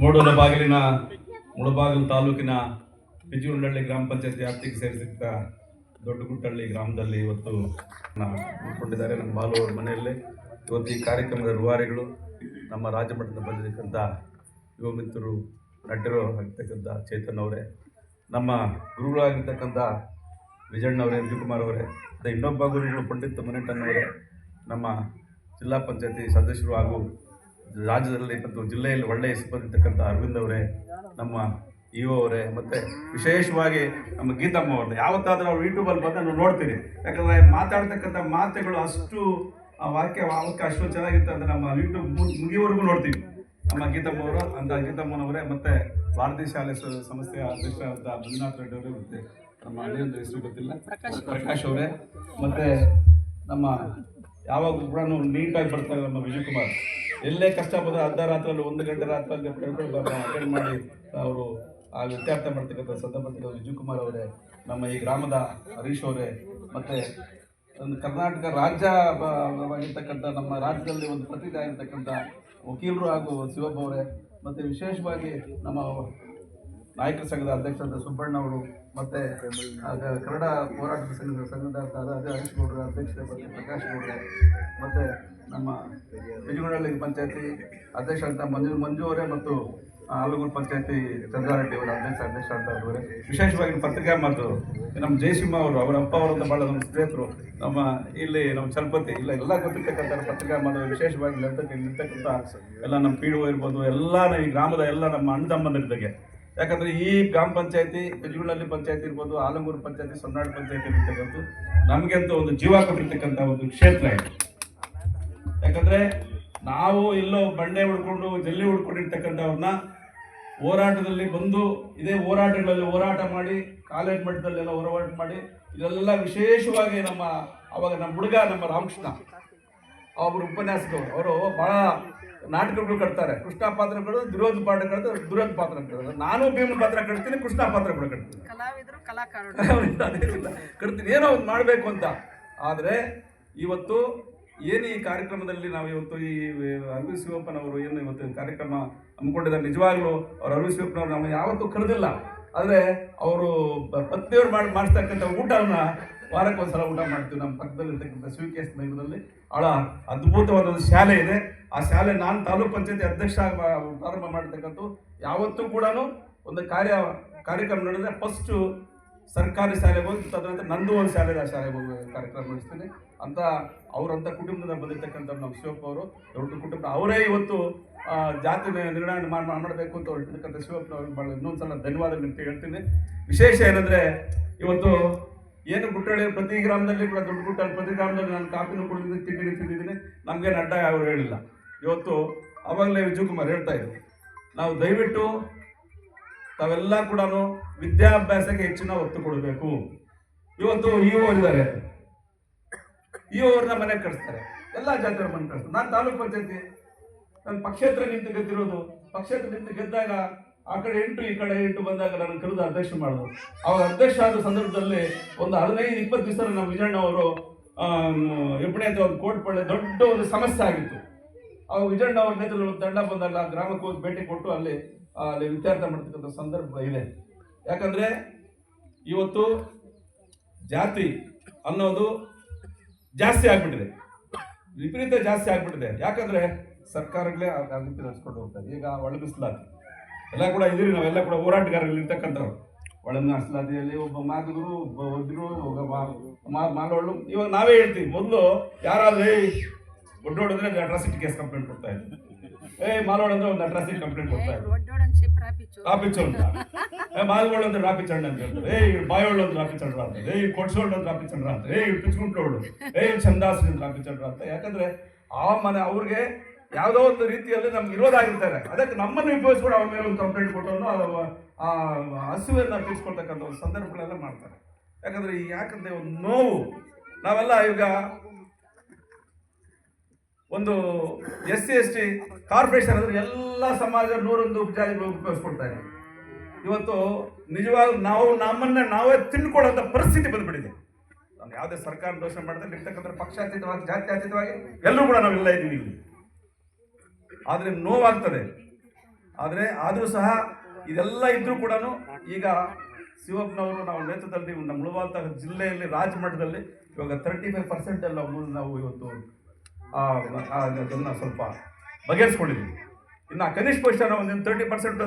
ಮೂಡಲ ಬಾಗಿಲಿನ ಮುಳಬಾಗಿಲು ತಾಲೂಕಿನ ಬಿಜಿಗುಂಡಳ್ಳಿ ಗ್ರಾಮ ಪಂಚಾಯತ್ ವ್ಯಾಪ್ತಿಗೆ ಸೇರಿಸಿದ್ದ ದೊಡ್ಡಗುಟ್ಟಳ್ಳಿ ಗ್ರಾಮದಲ್ಲಿ ಇವತ್ತು ಉಳ್ಕೊಂಡಿದ್ದಾರೆ ನಮ್ಮ ಬಾಲು ಅವರ ಮನೆಯಲ್ಲಿ ಇವತ್ತು ಈ ಕಾರ್ಯಕ್ರಮದ ರೂವಾರಿಗಳು ನಮ್ಮ ರಾಜ್ಯ ಬಂದಿರತಕ್ಕಂಥ ಯುವ ಮಿತ್ರರು, ನಟರು ಆಗಿರ್ತಕ್ಕಂಥ ಚೇತನ್ ಅವರೇ, ನಮ್ಮ ಗುರುಗಳಾಗಿರ್ತಕ್ಕಂಥ ವಿಜಯಣ್ಣವರೇ ವಿಜಯಕುಮಾರ್ ಅವರೇ ಇನ್ನೊಬ್ಬ ಗುರುಗಳು ಪಂಡಿತ್ ಮುನಿಟಣ್ಣವರೇ ನಮ್ಮ ಜಿಲ್ಲಾ ಪಂಚಾಯತಿ ಸದಸ್ಯರು ಹಾಗೂ ರಾಜ್ಯದಲ್ಲಿ ಮತ್ತು ಜಿಲ್ಲೆಯಲ್ಲಿ ಒಳ್ಳೆಯ ಹೆಸರು ಬಂದಿರತಕ್ಕಂಥ ಅರವಿಂದ್ ಅವರೇ ನಮ್ಮ ಇ ಒ ಅವರೇ ಮತ್ತು ವಿಶೇಷವಾಗಿ ನಮ್ಮ ಗೀತಮ್ಮ ಅವ್ರನ್ನ ಯಾವತ್ತಾದರೂ ಅವ್ರು ಯೂಟ್ಯೂಬಲ್ಲಿ ಬಂದು ನಾನು ನೋಡ್ತೀನಿ. ಯಾಕಂದರೆ ಮಾತಾಡ್ತಕ್ಕಂಥ ಮಾತುಗಳು ಅಷ್ಟು ಆ ವಾಕ್ಯ ವಾಕ್ಯ ಅಷ್ಟು ಚೆನ್ನಾಗಿತ್ತು ಅಂದರೆ ನಮ್ಮ ಯೂಟ್ಯೂಬ್ ಮುಗಿಯವರೆಗೂ ನೋಡ್ತೀವಿ. ನಮ್ಮ ಗೀತಮ್ಮ ಅವರು ಅಂತ ಗೀತಮ್ಮನವರೇ ಮತ್ತು ಭಾರತೀಯ ಶಾಲೆ ಸಂಸ್ಥೆಯ ಅಧ್ಯಕ್ಷ ಅಂತ ಮಂಜುನಾಥ್ ರೆಡ್ಡಿ ಅವರೇ ಮತ್ತು ನಮ್ಮ ಹಳ್ಳಿಯೊಂದು ಹೆಸರು ಗೊತ್ತಿಲ್ಲ. ಪ್ರಕಾಶ್ ಅವರೇ. ಮತ್ತು ನಮ್ಮ ಯಾವಾಗ ಕೂಡ ನೀಟಾಗಿ ಬರ್ತಾರೆ ನಮ್ಮ ವಿಜಯಕುಮಾರ್ ಎಲ್ಲೇ ಕಷ್ಟ ಬಂದ ಅರ್ಧ ರಾತ್ರಲ್ಲಿ ಒಂದು ಗಂಟೆ ರಾತ್ರಲ್ಲಿ ಅಟೆಂಡ್ ಮಾಡಿ ಅವರು ಆ ವ್ಯತ್ಯಾರ್ಥ ಮಾಡ್ತಕ್ಕಂಥ ಸಂದರ್ಭದಲ್ಲಿ ವಿಜಯಕುಮಾರ್ ಅವರೇ, ನಮ್ಮ ಈ ಗ್ರಾಮದ ಹರೀಶ್ ಅವರೇ, ಮತ್ತು ಒಂದು ಕರ್ನಾಟಕ ರಾಜ್ಯ ಬ- ನಮ್ಮ ರಾಜ್ಯದಲ್ಲಿ ಒಂದು ಪ್ರತಿಭೆ ಆಗಿರ್ತಕ್ಕಂಥ ವಕೀಲರು ಹಾಗೂ ಶಿವಪ್ಪ ಅವರೇ, ಮತ್ತು ವಿಶೇಷವಾಗಿ ನಮ್ಮ ನಾಯಕರ ಸಂಘದ ಅಧ್ಯಕ್ಷರಾದ ಸುಬ್ಬಣ್ಣ ಅವರು, ಮತ್ತೆ ಕನ್ನಡ ಹೋರಾಟದ ಸಂಘದ ಸಂಘದ ಹರೀಶ್ ಗೌಡರ, ಅಧ್ಯಕ್ಷತೆ ಮತ್ತು ಪ್ರಕಾಶ್ ಗೌಡ್ರೆ, ಮತ್ತೆ ನಮ್ಮ ಬಿಜುಗುಂಡಳ್ಳಿ ಪಂಚಾಯತಿ ಅಧ್ಯಕ್ಷ ಅಂತ ಮಂಜು ಮಂಜು ಅವರೇ ಮತ್ತು ಆಲೂಗೂರು ಪಂಚಾಯತಿ ಚಂದ್ರಾರೆಡ್ಡಿ ಅವರ ಅಧ್ಯಕ್ಷ ಅಧ್ಯಕ್ಷ ಅಂತ ಅವರೇ ವಿಶೇಷವಾಗಿ ಪತ್ರಿಕಾ ಮಾತು, ನಮ್ಮ ಜಯಸಿಂಹ ಅವರು, ಅವರ ಅಪ್ಪ ಅವರಂತ ಭಾಳ ನಮ್ಮ ಸ್ನೇಹಿತರು. ನಮ್ಮ ಇಲ್ಲಿ ನಮ್ಮ ಚಲಪತಿ, ಇಲ್ಲ ಎಲ್ಲ ಗೊತ್ತಿರ್ತಕ್ಕಂಥ ಪತ್ರಿಕಾ ಮಾತು ವಿಶೇಷವಾಗಿ ನಿರ್ತಕ್ಕಂಥ ಎಲ್ಲ ನಮ್ಮ ಪಿ ಇರ್ಬೋದು ಎಲ್ಲ ಈ ಗ್ರಾಮದ ಎಲ್ಲ ನಮ್ಮ ಅಣ್ಣ ತಮ್ಮಂದಿರಿದ್ದಾಗೆ ಯಾಕಂದ್ರೆ ಈ ಗ್ರಾಮ ಪಂಚಾಯತಿ ಬಿಜುಗುಳಲ್ಲಿ ಪಂಚಾಯತಿ ಇರ್ಬೋದು, ಆಲಂಗೂರು ಪಂಚಾಯತಿ ಸೊನ್ನಾಡು ಪಂಚಾಯತಿ ಇರ್ತಕ್ಕಂಥ ನಮಗೆ ಅಂತ ಒಂದು ಜೀವ ಕೊಟ್ಟಿರ್ತಕ್ಕಂಥ ಒಂದು ಕ್ಷೇತ್ರ ಇದು. ಯಾಕಂದ್ರೆ ನಾವು ಎಲ್ಲೋ ಬಂಡೆ ಹುಡ್ಕೊಂಡು ಜಲ್ಲಿ ಹುಡ್ಕೊಂಡಿರ್ತಕ್ಕಂಥವ್ರನ್ನ ಹೋರಾಟದಲ್ಲಿ ಬಂದು, ಇದೇ ಹೋರಾಟಗಳಲ್ಲಿ ಹೋರಾಟ ಮಾಡಿ, ಕಾಲೇಜ್ ಮಟ್ಟದಲ್ಲೆಲ್ಲ ಹೋರಾಟ ಮಾಡಿ ಇದೆಲ್ಲ ವಿಶೇಷವಾಗಿ ನಮ್ಮ, ಅವಾಗ ನಮ್ಮ ಹುಡುಗ, ನಮ್ಮ ರಾಮಕೃಷ್ಣ ಒಬ್ಬರು ಉಪನ್ಯಾಸಕರು ಅವರು ಬಹಳ ನಾಟಕಗಳು ಕಟ್ತಾರೆ. ಕೃಷ್ಣ ಪಾತ್ರಗಳು ದುರೋಧ ಪಾತ್ರ ಕಡ್ತಾರೆ ದುರೋಧ ಪಾತ್ರ ಕಟ್ತಾರೆ ನಾನು ಭೀಮನ ಪಾತ್ರ ಕಟ್ತೀನಿ ಕೃಷ್ಣ ಪಾತ್ರ ಕೂಡ ಕಟ್ತೀನಿ ಕಟ್ತೀನಿ. ಏನೋ ಒಂದು ಮಾಡಬೇಕು ಅಂತ. ಆದರೆ ಇವತ್ತು ಏನು ಈ ಕಾರ್ಯಕ್ರಮದಲ್ಲಿ ನಾವು ಇವತ್ತು ಈ ಅರವಿ ಶಿವಪ್ಪನವರು ಏನು ಇವತ್ತು ಕಾರ್ಯಕ್ರಮ ಹಮ್ಮಿಕೊಂಡಿದ್ದಾರೆ ನಿಜವಾಗ್ಲೂ ಅವ್ರು ಅರವಿ ಶಿವಪ್ಪನವ್ರು ನಾವು ಯಾವತ್ತೂ ಕರೆದಿಲ್ಲ. ಆದರೆ ಅವರು ಪತ್ನಿಯವ್ರು ಮಾಡಿ ಮಾಡಿಸ್ತಕ್ಕಂಥ ಊಟವನ್ನ ವಾರಕ್ಕೊಂದ್ಸಲ ಊಟ ಮಾಡ್ತೀವಿ, ನಮ್ಮ ಪಕ್ಕದಲ್ಲಿರ್ತಕ್ಕಂಥ ಸ್ವೀಕೇಸ್ ನಗರದಲ್ಲಿ. ಭಾಳ ಅದ್ಭುತವಾದ ಒಂದು ಶಾಲೆ ಇದೆ. ಆ ಶಾಲೆ ನಾನು ತಾಲೂಕ್ ಪಂಚಾಯತಿ ಅಧ್ಯಕ್ಷ ಪ್ರಾರಂಭ ಮಾಡ್ತಕ್ಕಂಥ ಯಾವತ್ತೂ ಕೂಡ ಒಂದು ಕಾರ್ಯ, ಕಾರ್ಯಕ್ರಮ ನಡೆದರೆ ಫಸ್ಟು ಸರ್ಕಾರಿ ಶಾಲೆಗೆ ಹೋಗಿ, ತದನಂತರ ನಂದು ಒಂದು ಶಾಲೆ ಆ ಶಾಲೆಗೆ ಹೋಗಿ ಕಾರ್ಯಕ್ರಮ ನಡೆಸ್ತೀನಿ. ಅಂತ ಅವರಂಥ ಕುಟುಂಬದಿಂದ ಬಂದಿರ್ತಕ್ಕಂಥ ನಮ್ಮ ಶಿವಪ್ಪ ಅವರು. ದೊಡ್ಡ ಕುಟುಂಬ. ಅವರೇ ಇವತ್ತು ಜಾತಿ ನಿರ್ಣಯ ಮಾಡ್- ಮಾಡಬೇಕು ಅಂತ ಹೊರಟಿರ್ತಕ್ಕಂಥ ಶಿವಪ್ಪನವ್ರಿಗೆ ಭಾಳ ಇನ್ನೊಂದ್ಸಲ ಧನ್ಯವಾದಗಳು ಅಂತ ಹೇಳ್ತೀನಿ. ವಿಶೇಷ ಏನಂದ್ರೆ ಇವತ್ತು ಏನು ಗುಟ್ಟಳ್ಳಿ ಪ್ರತಿ ಗ್ರಾಮದಲ್ಲಿ ಕೂಡ ದೊಡ್ಡ ಗುಟ್ಟಲ್ಲಿ ಪ್ರತಿ ಗ್ರಾಮದಲ್ಲಿ ನಾನು ಕಾಫಿನೂ ಕುಡಿದಿದ್ದೀನಿ ತಿಂಡಿ ತಿಂದಿದ್ದೀನಿ. ನಮಗೇನು ಅಡ್ಡ ಅವರು ಹೇಳಿಲ್ಲ. ಇವತ್ತು ಅವಾಗಲೇ ವಿಜಯಕುಮಾರ್ ಹೇಳ್ತಾ ಇದ್ರು. ನಾವು ದಯವಿಟ್ಟು ತಾವೆಲ್ಲ ಕೂಡ ವಿದ್ಯಾಭ್ಯಾಸಕ್ಕೆ ಹೆಚ್ಚಿನ ಒತ್ತು ಕೊಡಬೇಕು. ಇವತ್ತು ಇ ಇದ್ದಾರೆ. ಇ ಅವ್ರನ್ನ ಮನೆಗೆ ಕಳಿಸ್ತಾರೆ. ಎಲ್ಲ ಜಾತ್ರೆ ಮನೆ ಕಟ್ಸ್ತಾರೆ ನಾನು ತಾಲೂಕ್ ಪಂಚಾಯತಿ, ನಾನು ಪಕ್ಷೇತ್ರ ನಿಂತು ಗೆದ್ದಿರೋದು. ಪಕ್ಷೇತ್ರ ನಿಂತು ಗೆದ್ದಾಗ ಆ ಕಡೆ ಎಂಟು, ಈ ಕಡೆ ಎಂಟು ಬಂದಾಗ ನಾನು ಕರೆದು ಅಧ್ಯಕ್ಷ ಮಾಡಿದ್ರು ಅವಾಗ ಅಧ್ಯಕ್ಷ ಆದ ಸಂದರ್ಭದಲ್ಲಿ ಒಂದು ಹದಿನೈದು, ಇಪ್ಪತ್ತು ದಿವಸ ನಮ್ಮ ವಿಜಯಣ್ಣ ಅವರು ಎಬ್ಬಣೆ ಅಂತ ಒಂದು ಕೋಟ್ ಪಳ್ಳೆ ದೊಡ್ಡ ಒಂದು ಸಮಸ್ಯೆ ಆಗಿತ್ತು. ಅವಾಗ ವಿಜಯಣ್ಣ ಅವ್ರ ನೇತೃತ್ವದಲ್ಲಿ ತಂಡ ಬಂದಲ್ಲ ಗ್ರಾಮಕ್ಕೆ ಹೋಗಿ ಭೇಟಿ ಕೊಟ್ಟು ಅಲ್ಲಿ ಅಲ್ಲಿ ವಿಚಾರಣೆ ಮಾಡ್ತಕ್ಕಂಥ ಸಂದರ್ಭ ಇದೆ. ಯಾಕಂದ್ರೆ ಇವತ್ತು ಜಾತಿ ಅನ್ನೋದು ಜಾಸ್ತಿ ಆಗಿಬಿಟ್ಟಿದೆ. ವಿಪರೀತ ಜಾಸ್ತಿ ಆಗಿಬಿಟ್ಟಿದೆ. ಯಾಕಂದ್ರೆ ಸರ್ಕಾರಗಳೇ ಆ ರೀತಿ ನಡೆಸ್ಕೊಂಡು ಹೋಗ್ತಾರೆ ಈಗ ಒಳಗಿಸ್ಲಾಗ್ತದೆ ಎಲ್ಲ ಕೂಡ ಇದ್ರಿ ನಾವೆಲ್ಲ ಕೂಡ ಹೋರಾಟಗಾರರಲ್ಲಿ ಇರ್ತಕ್ಕಂಥವ್ರು. ಒಳನಾಸಲಾದಿಯಲ್ಲಿ ಒಬ್ಬ ಮಾತುಗುರು ಒಬ್ಬ ಒದ್ರು ಒಬ್ಬ ಮಾಲೋಳು ಇವಾಗ ನಾವೇ ಹೇಳ್ತೀವಿ ಮೊದಲು ಯಾರಾದ್ರೂ ಒಡ್ಡೋಡಿದ್ರೆ ಒಂದು ಅಟ್ರಾಸಿಟಿ ಕೇಸ್ ಕಂಪ್ಲೇಂಟ್ ಕೊಡ್ತಾ ಇದ್ರು ಏ ಮಾಲೋಳು ಅಂದ್ರೆ ಒಂದು ಅಟ್ರಾಸಿಟಿ ಕಂಪ್ಲೇಂಟ್ ಕೊಡ್ತಾ ಇದ್ರು ರಾಪಿಚ್ ಅಂತ. ಏ ಮಾಲೋಳು ಅಂದ್ರೆ ರಾಪಿ ಅಂತ ಹೇಳ್ತಾರೆ. ಏ ಇವ್ರು ಬಾಯೋಳು ಅಂದ್ರೆ ರಾಪಿ ಅಂತ. ಏ ಇವ್ರು ಕೊಡ್ಸೋಳು ಅಂದ್ರೆ ರಾಪಿ ಅಂತ. ಏ ಇವ್ರು ಪಿಚ್ಕುಂಟ್ಲೋಳು ಏ ಇವ್ರು ಚಂದಾಸು ರಾಪಿ ಅಂತ. ಯಾಕಂದ್ರೆ ಆ ಮನೆ ಅವ್ರಿಗೆ ಯಾವುದೋ ಒಂದು ರೀತಿಯಲ್ಲಿ ನಮ್ಗೆ ಇರೋದಾಗಿರ್ತಾರೆ ಅದಕ್ಕೆ ನಮ್ಮನ್ನು ಉಪಯೋಗಿಸ್ಕೊಂಡು ಅವ್ರ ಮೇಲೆ ಒಂದು ಕಂಪ್ಲೇಂಟ್ ಕೊಟ್ಟವನು ಆ ಹಸುವನ್ನು ತೀರ್ಸ್ಕೊಳ್ತಕ್ಕಂಥ ಒಂದು ಸಂದರ್ಭಗಳೆಲ್ಲ ಮಾಡ್ತಾರೆ. ಯಾಕಂದ್ರೆ ಯಾಕಂದ್ರೆ ಒಂದು ನೋವು. ನಾವೆಲ್ಲ ಈಗ ಒಂದು S C, S T corporation ಅಂದ್ರೆ ಎಲ್ಲ ಸಮಾಜ ನೂರೊಂದು ಉಪಚಾರಿಗಳು ಉಪಯೋಗಿಸ್ಕೊಳ್ತಾ ಇದೆ. ಇವತ್ತು ನಿಜವಾಗ್ಲೂ ನಾವು ನಮ್ಮನ್ನ ನಾವೇ ತಿನ್ಕೊಳ್ಳೋಂಥ ಪರಿಸ್ಥಿತಿ ಬಂದ್ಬಿಟ್ಟಿದೆ. ಯಾವುದೇ ಸರ್ಕಾರ ದೋಷ ಮಾಡಿದ್ರೆ ಇರ್ತಕ್ಕಂಥ ಪಕ್ಷಾತೀತವಾಗಿ, ಜಾತ್ಯಾತೀತವಾಗಿ ಎಲ್ಲರೂ ಕೂಡ ನಾವೆಲ್ಲ ಇದ್ದೀವಿ ಇಲ್ಲಿ. ಆದರೆ ನೋವಾಗ್ತದೆ. ಆದರೆ ಆದರೂ ಸಹ ಇದೆಲ್ಲ ಇದ್ರೂ ಕೂಡ ಈಗ ಶಿವಪ್ಪನವರು ನಾವು ನೇತೃತ್ವದಲ್ಲಿ ನಮ್ಮ ಮುಳುವಂಥ ಜಿಲ್ಲೆಯಲ್ಲಿ ರಾಜಮಠದಲ್ಲಿ ಇವಾಗ ತರ್ಟಿ ಫೈವ್ ಪರ್ಸೆಂಟ್ ಎಲ್ಲ ನಾವು ಇವತ್ತು ಅದನ್ನು ಸ್ವಲ್ಪ ಬಗೆಹರಿಸ್ಕೊಂಡಿದ್ದೀವಿ ಇನ್ನು ಕನಿಷ್ಠ ಪಕ್ಷ ಒಂದು ತರ್ಟಿ ಪರ್ಸೆಂಟ್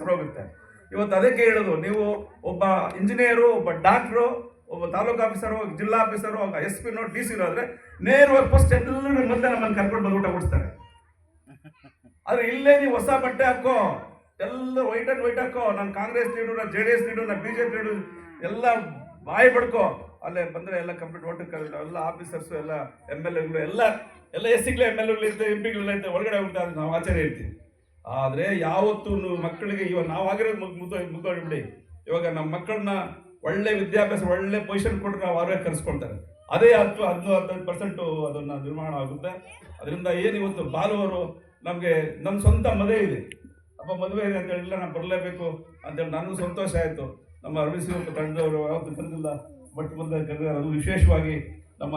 ಸರೋಗುತ್ತೆ ಇವತ್ತು ಅದಕ್ಕೆ ಹೇಳೋದು, ನೀವು ಒಬ್ಬ ಇಂಜಿನಿಯರು ಒಬ್ಬ ಡಾಕ್ಟ್ರು ಒಬ್ಬ ತಾಲೂಕು ಆಫೀಸರು ಜಿಲ್ಲಾ ಆಫೀಸರು ಎಸ್ ಪಿನೋ ಡಿ ಸಿ ಆದರೆ ನೇರವಾಗಿ ಫಸ್ಟ್ ಎಲ್ಲರೂ ಮೊದಲೇ ನಮ್ಮನ್ನು ಕರ್ಕೊಂಡು ಬಂದು ಊಟ ಕೊಡಿಸ್ತಾರೆ. ಆದ್ರೆ ಇಲ್ಲೇ ನೀವು ಹೊಸ ಬಟ್ಟೆ ಹಾಕೋ. ಎಲ್ಲ ವೈಟ್ ಅಂಡ್ ವೈಟ್ ಹಾಕೋ. ನಾನು ಕಾಂಗ್ರೆಸ್ ನೀಡು ನಾನು ಜೆ ಡಿ ಎಸ್ ನೀಡು ನಾನು ಬಿ ಜೆ ಪಿ ಲೀಡು ಎಲ್ಲ ಬಾಯಿ ಬಡ್ಕೋ. ಅಲ್ಲೇ ಬಂದರೆ ಎಲ್ಲ ಕಂಪ್ಲೀಟ್ ಓಟ್ ಎಲ್ಲ ಆಫೀಸರ್ಸು ಎಲ್ಲ ಎಂ ಎಲ್ ಎಗಳು ಎಲ್ಲ ಎಲ್ಲ ಎಸ್ ಸಿಗ್ಲೇ ಎಂ ಎಲ್ ಎಗಳು ಎಂ ಪಿಗಳೆಲ್ಲ ಇರ್ತದೆ ಒಳಗಡೆ ಹೋಗ್ತಾ ನಾವು ಆಚರಣೆ ಇರ್ತೀವಿ ಆದರೆ ಯಾವತ್ತೂ ಮಕ್ಕಳಿಗೆ ಇವಾಗ ನಾವು ಆಗಿರೋದು ಮುಗ್ ಮುಗ್ದು ಮುಗ್ದೋಗ್ಬಿಡಿ ಇವಾಗ ನಮ್ಮ ಮಕ್ಕಳನ್ನ ಒಳ್ಳೆ ವಿದ್ಯಾಭ್ಯಾಸ, ಒಳ್ಳೆ ಪೊಸಿಷನ್ ಕೊಟ್ಟು ನಾವು ಅವರೇ ಕರೆಸ್ಕೊಳ್ತಾರೆ. ಅದೇ ಹತ್ತು ಹದಿನೈದು ಹದಿನೈದು ಪರ್ಸೆಂಟು ಅದನ್ನು ನಿರ್ಮಾಣ ಆಗುತ್ತೆ. ಅದರಿಂದ ಏನು ಇವತ್ತು ಬಾಲುವರು ನಮಗೆ ನಮ್ಮ ಸ್ವಂತ ಮದುವೆ ಇದೆ. ಅಪ್ಪ ಮದುವೆ ಇದೆ ಅಂತ ಹೇಳಿಲ್ಲ ನಾನು ಬರಲೇಬೇಕು ಅಂತೇಳಿ ನನಗೂ ಸಂತೋಷ ಆಯಿತು. ನಮ್ಮ ಅರವಿಸಿ ತಂಡದವರು ಯಾವತ್ತು ಬಂದಿಲ್ಲ. ಬಟ್ ಬಂದ ಕರೆದ ಅದು ವಿಶೇಷವಾಗಿ ನಮ್ಮ